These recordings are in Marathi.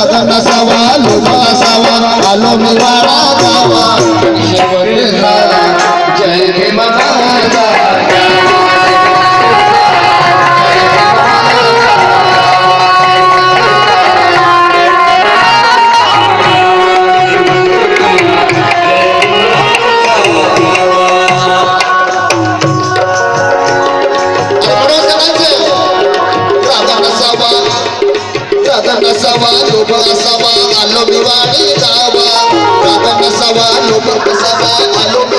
राधा नसावा लोभ असावा आलो मी वाडा गावा. शेवटचा जय भीम माझा sawa domin asawa annabi ba ne tawa baban asawa domin asawa annabi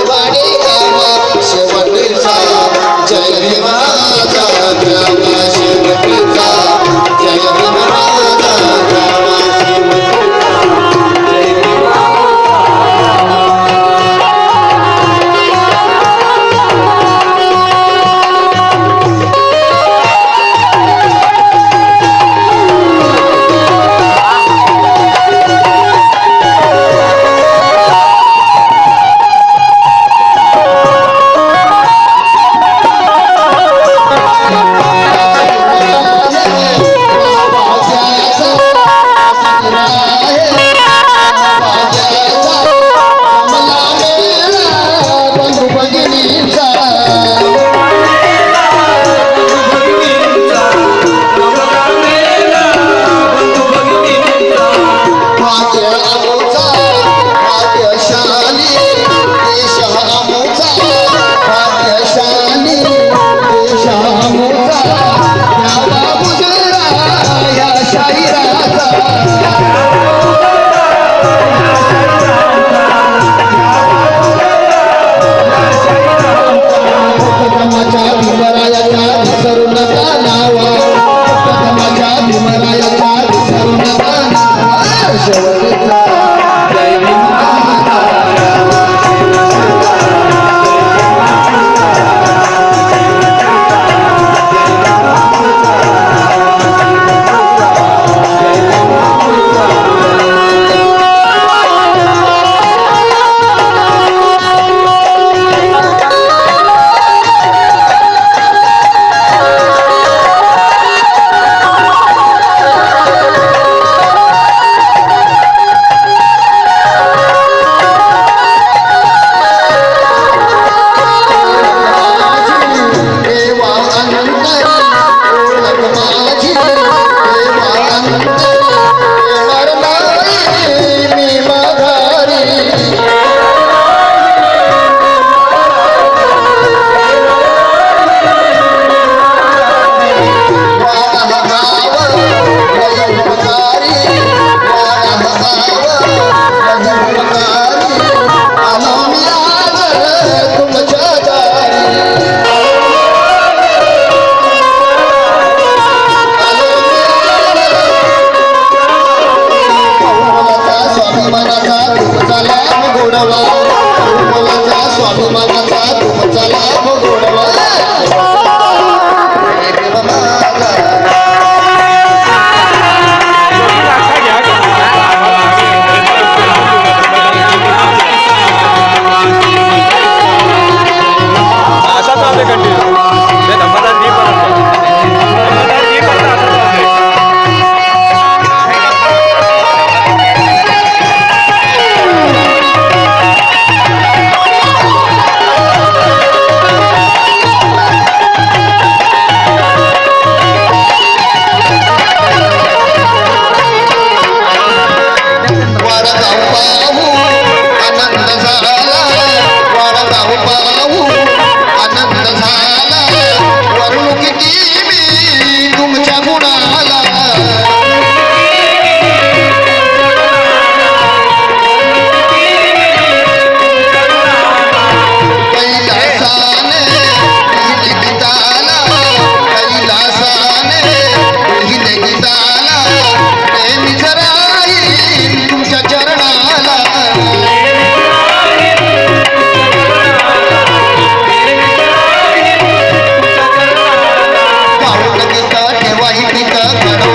साहित्यिक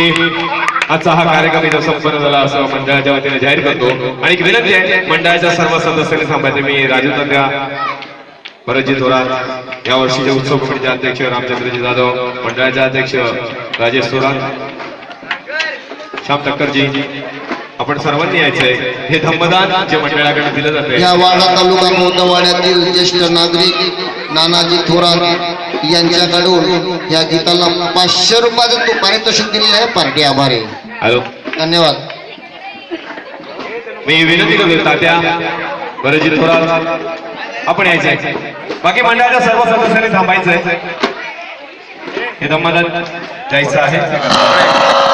आजचा हा कार्यक्रम इथं संपन्न झाला असं मंडळाच्या वतीने जाहीर करतो. आणि एक विनंती आहे मंडळाच्या सर्व सदस्यांनी सांभाळते मी राजू तंगा भरतजी थोरात या वर्षीचे उत्सव कमिटीचे अध्यक्ष रामचंद्रजी जाधव मंडळाचे अध्यक्ष राजेश थोरात श्याम ठक्करजी आपण सर्वांनी यायचंय. हे धम्मदान जे मंडळाकडे दिलं जातं या वाडा तालुका मौदवाड्यातील ज्येष्ठ नागरिक नानाजी थोरात यांच्याकडून या गीताला पाचशे रुपयाचं तू पारितोषिक दिलेलं आहे पार्टी आभारी. हॅलो. धन्यवाद. मी विनंती करतो तात्या भरतजी थोरात आपण यायचंय. बाकी मंडळाच्या सर्व सदस्यांनी थांबायचंय. हे धम्मदान द्यायचं आहे.